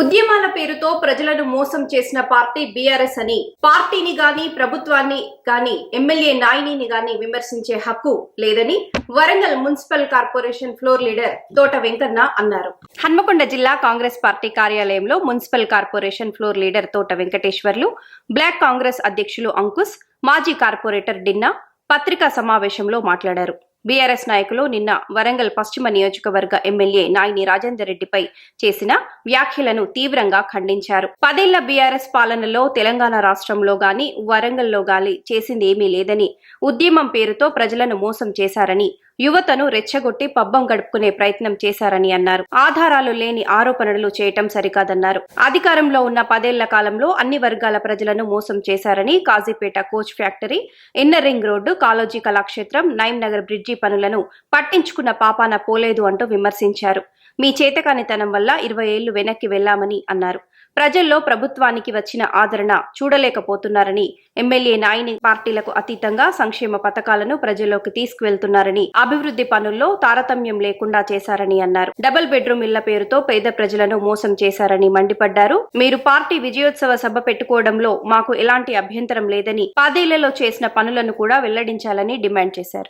ఉద్యమాల పేరుతో ప్రజలను మోసం చేసిన పార్టీ బీఆర్ఎస్ అని పార్టీని గాని ప్రభుత్వాన్ని గాని ఎమ్మెల్యే నాయనిని గాని విమర్శించే హక్కు లేదని Warangal municipal corporation floor leader Thota Venkanna అన్నారు. హన్మకొండ జిల్లా కాంగ్రెస్ పార్టీ కార్యాలయంలో municipal corporation floor leader Thota Venkateshwarlu block Congress అధ్యక్షులు అంకుశ్ మాజీ కార్పొరేటర్ డిన్నా పత్రికా సమావేశంలో మాట్లాడారు. బీఆర్ఎస్ నాయకులు నిన్న వరంగల్ పశ్చిమ నియోజకవర్గ ఎమ్మెల్యే నాయని రాజేందర్ రెడ్డిపై చేసిన వ్యాఖ్యలను తీవ్రంగా ఖండించారు. పదేళ్ళ బీఆర్ఎస్ పాలనలో తెలంగాణ రాష్ట్రంలో గాని వరంగల్లో గాలి చేసింది ఏమీ లేదని ఉద్యమం పేరుతో ప్రజలను మోసం చేశారని యువతను రెచ్చగొట్టి పబ్బం గడుపుకునే ప్రయత్నం చేశారని అన్నారు. ఆధారాలు లేని ఆరోపణలు చేయటం సరికాదన్నారు. అధికారంలో ఉన్న పదేళ్ళ కాలంలో అన్ని వర్గాల ప్రజలను మోసం చేశారని Kazipet coach factory inner ring road Kaloji Kalakshetram Naim Nagar bridge పనులను పట్టించుకున్న పాపాన పోలేదు అంటూ విమర్శించారు. మీ చేతకానితనం వల్ల ఇరవై ఏళ్ళు వెనక్కి వెళ్ళామని అన్నారు. ప్రజల్లో ప్రభుత్వానికి వచ్చిన ఆదరణ చూడలేకపోతున్నారని ఎమ్మెల్యే నాయని పార్టీలకు అతీతంగా సంక్షేమ పథకాలను ప్రజల్లోకి తీసుకువెళ్తున్నారని అభివృద్ధి పనుల్లో తారతమ్యం లేకుండా చేశారని అన్నారు. డబుల్ బెడ్రూమ్ ఇళ్ళ పేరుతో పేద ప్రజలను మోసం చేశారని మండిపడ్డారు. మీరు పార్టీ విజయోత్సవ సభ పెట్టుకోవడంలో మాకు ఎలాంటి అభ్యంతరం లేదని పదేళ్ళలో చేసిన పనులను కూడా వెల్లడించాలని డిమాండ్ చేశారు.